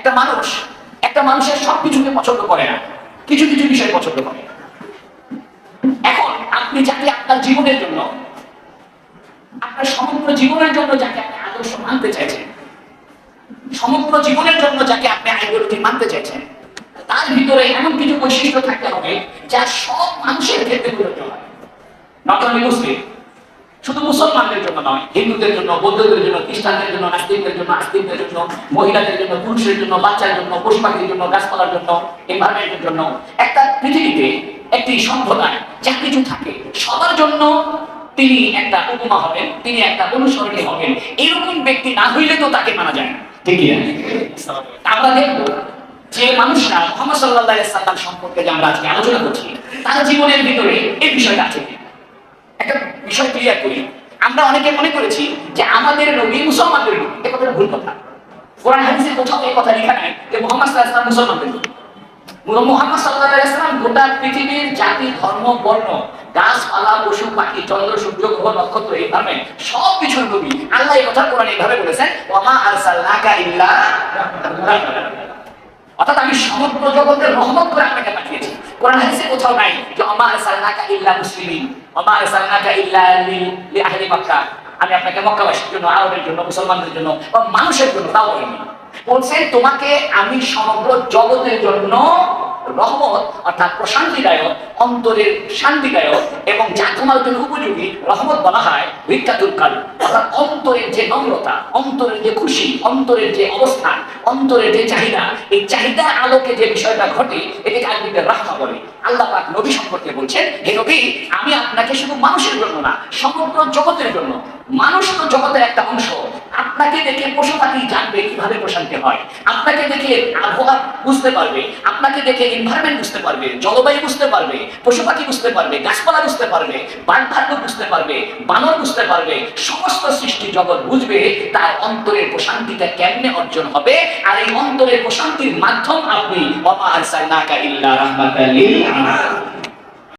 একটা মানুষ, একটা মানুষের সবকিছুকে পছন্দ করে না। কিছু কিছু বিষয় পছন্দ করে। এখন আপনি যাকে আপনার জীবনের জন্য, আপনার সমগ্র জীবনের জন্য যাকে আপনি আদর্শ মানতে চাইছেন, সমগ্র জীবনের জন্য যাকে আপনি আইডিওলজি মানতে চাইছেন, তার ভিতরে এমন কিছু বৈশিষ্ট্য থাকতে হবে যা সব মানুষের ক্ষেত্রে প্রযোজ্য হয়। নট অনলি মুসলিম শুধু মুসলমানদের জন্য নয়, হিন্দুদের জন্য, বৌদ্ধদের জন্য, খ্রিস্টানদের জন্য নাস্তিকদের জন্য আস্তিকদের জন্য, মহিলাদের জন্য, পুরুষের জন্য, বাচ্চার জন্য পশু পাখির জন্য, গাছপালার জন্য এনভায়রনমেন্টের জন্য। একটা পৃথিবীতে একটি সম্প্রদায় যা কিছু থাকে, সবার জন্য তিনি একটা উপমা হবেন, তিনি একটা অনুসরণী হবেন। এরকম ব্যক্তি না হইলে তো তাকে মানা যায় না। ঠিক কি না? আমরা দেখব যে মানুষরা মোহাম্মদ সাল্লাহ সাল্লাম সম্পর্কে যে আমরা আজকে আলোচনা করছি, তার জীবনের ভিতরে এই বিষয়টা আছে। একটা বিষয় ক্লিয়ার করি। আমরা অনেকে মনে করেছি যে আমাদের নবী মুসলমানদের নবী এ কথাটা ভুল কথা। কোরআন হাদিসে কোথাও এই কথা লেখা নাই যে মোহাম্মদ সাল্লাল্লাহু আলাইহি মুসলমানদের নবী মোহাম্মদ সাল্লাল্লাহু আলাইহি সাল্লাম গোটা পৃথিবীর জাতি, ধর্ম, বর্ণ, গাছপালা, পশু, পাখি, চন্দ্র, সূর্য, গ্রহ, নক্ষত্র এইভাবে সব কিছুর নবী আল্লাহ এই কথা কোরআন এইভাবে বলেছেন ওমা আরসালনাকা ইল্লা অর্থাৎ আমি সমগ্র জগতের রহমত করে আপনাকে পাঠিয়েছি। কোরআন হাদিসে কোথাও নাই যে আমা আরসালনাকা ইল্লা মুসলিমিন আমা আরসালনাকা ইল্লা লি- আহলি মক্কা। আমি আপনাকে মক্কাবাসীর জন্য, আরবের জন্য, মুসলমানদের জন্য বা মানুষের জন্য, তাও বলিনি। বলছেন তোমাকে আমি সমগ্র জগতের জন্য রহমত, অর্থাৎ প্রশান্তিদায়ক, অন্তরের শান্তিদায়ক এবং যা জন্য উপযোগী রহমত বলা হয় ভিক্ষাতুর কাল অর্থাৎ অন্তরের যে নম্রতা, অন্তরের যে খুশি, অন্তরের যে অবস্থান, অন্তরের যে চাহিদা, এই চাহিদার আলোকে যে বিষয়টা ঘটে, এটাকে আরবিতে রাহমা বলে। আল্লাহ পাক নবী সম্পর্কে বলছেন, হে নবী, আমি আপনাকে শুধু মানুষের জন্য না, সমগ্র জগতের জন্য, মানুষ তো জগতের একটা অংশ আপনাকে দেখে পশু পাখি জানবে কীভাবে প্রশান্তি হয়। আপনাকে দেখে আবহাওয়া বুঝতে পারবে, আপনাকে দেখে এনভায়রনমেন্ট বুঝতে পারবে, জলবায়ু বুঝতে পারবে, পশু পাখি বুঝতে পারবে, গাছপালা বুঝতে পারবে বান ভাল্লুক বুঝতে পারবে, বানর বুঝতে পারবে, সমস্ত সৃষ্টি জগৎ বুঝবে তার অন্তরের প্রশান্তিটা কেমনে অর্জন হবে আর এই অন্তরের প্রশান্তির মাধ্যম আপনি ওমা আরসালনাকা ইল্লা রাহমাতাল লিল আলামিন।